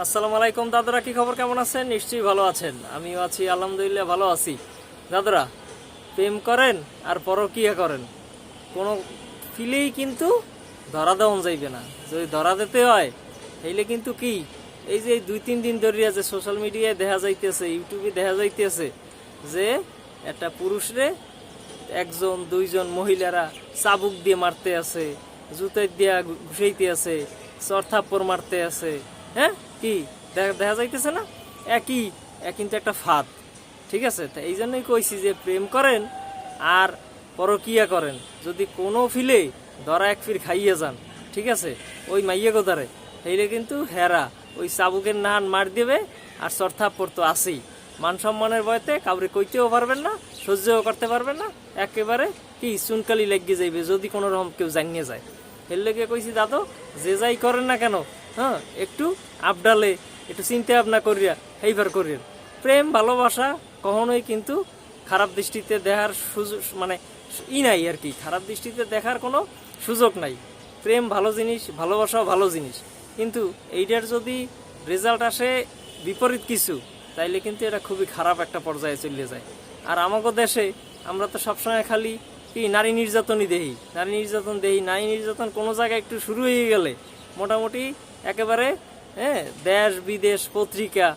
আসসালামু আলাইকুম দাদারা, কি খবর, কেমন আছেন? নিশ্চয়ই ভালো আছেন। আমিও আছি, আলহামদুলিল্লাহ ভালো আছি। দাদারা, প্রেম করেন আর পরকিয়া করেন। কোনো ফিলেই কিন্তু ধরা দেওয়া যাইবে না। যদি ধরা দিতে হয়, তাইলে কিন্তু কি? এই যে দুই, তিন দিন ধরিয়া যে সোশ্যাল মিডিয়ায় দেখা যাইতেছে ইউটিউবে দেখা যাইতেছে যে একটা পুরুষরে একজন, দুইজন মহিলারা চাবুক দিয়ে মারতে আছে জুতের দিয়া ঘুষাইতে আছে চরথাপ্পর মারতে আছে হ্যাঁ? কি? দেখা যাইতেছে না? একই, এক কিন্তু একটা ফাঁদ। ঠিক আছে? তা এই জন্যই কইছি যে প্রেম করেন আর পরকিয়া করেন। যদি কোনো ফিলে ধরা এক ফির খাইয়ে যান। ঠিক আছে? ওই মাইয়ে গোদারে সেইলে কিন্তু হেরা। ওই চাবুকের নাহান মার দেবে আর চরথাপ্পর তো আছেই। মান সম্মানের ভয়তে কাউরে কইতেও পারবেন না, সহ্যও করতে পারবেন না। একেবারে কি চুনকালি লাগিয়ে যাইবে যদি কোনো রকম কেউ জানিয়ে যায়। লেগে কইছি, দাদু, যে যাই করেন না কেন হ্যাঁ একটু আপডালে একটু চিন্তা ভাবনা করিয়া, এইবার করিয়া প্রেম, ভালোবাসা কখনোই কিন্তু খারাপ দৃষ্টিতে দেখার সুযোগ মানে ই নাই আর কি। খারাপ দৃষ্টিতে দেখার কোনো সুযোগ নাই। প্রেম ভালো জিনিস, ভালোবাসাও ভালো জিনিস। কিন্তু এইটার যদি রেজাল্ট আসে বিপরীত কিছু, তাইলে কিন্তু এটা খুবই খারাপ একটা পর্যায়ে চলে যায়। আর আমাকে দেশে আমরা তো সবসময় খালি কি নারী নির্যাতনই দেহি। নারী নির্যাতন দেহি, নারী নির্যাতন কোনো জায়গায় একটু শুরু হয়ে গেলে মোটামুটি একেবারে হ্যাঁ দেশ, বিদেশ, পত্রিকা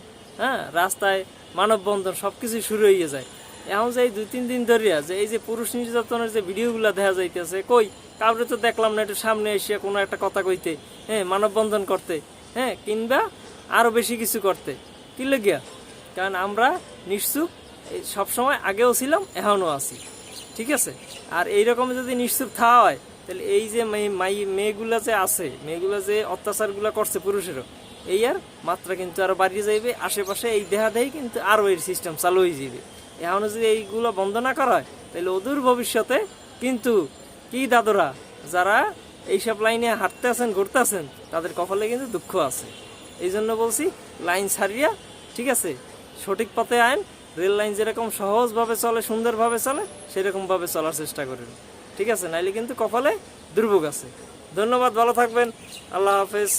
হ্যাঁ রাস্তায় মানববন্ধন সব কিছু শুরু হয়ে যায়। এখন যে এই দুই, তিন দিন ধরিয়া যে এই যে পুরুষ নির্যাতনের যে ভিডিওগুলো দেখা যাইতেছে, কই, কাউরে তো দেখলাম না একটু সামনে এসে কোনো একটা কথা কইতে হ্যাঁ মানববন্ধন করতে হ্যাঁ কিংবা আরও বেশি কিছু করতে। কি গিয়া কারণ আমরা নিশ্চুপ সবসময় আগেও ছিলাম, এখনও আছি। ঠিক আছে? আর এইরকম যদি নিশ্চুপ থাকা হয় তাহলে এই যে মাই, মেয়েগুলা যে আছে, মেয়েগুলা যে অত্যাচারগুলো করছে পুরুষেরও, এই আর মাত্রা কিন্তু আরও বাড়িয়ে যাইবে, আশেপাশে এই দেহা দেহি কিন্তু আরও এর সিস্টেম চালু হয়ে যাবে এখনও যদি এইগুলো বন্ধ না করা হয়, তাহলে অদূর ভবিষ্যতে কিন্তু কি দাদুরা, যারা এইসব লাইনে হাঁটতে আছেন, ঘুরতে আছেন, তাদের কপালে কিন্তু দুঃখ আছে। এই জন্য বলছি, লাইন ছাড়িয়া, ঠিক আছে, সঠিক পথে আইন, রেল লাইন যেরকম সহজভাবে চলে, সুন্দরভাবে চলে, সেরকমভাবে চলার চেষ্টা করেন। ঠিক আছে নাইলে কিন্তু কপালে দুর্ভোগ আছে। ধন্যবাদ ভালো থাকবেন। আল্লাহ হাফেজ।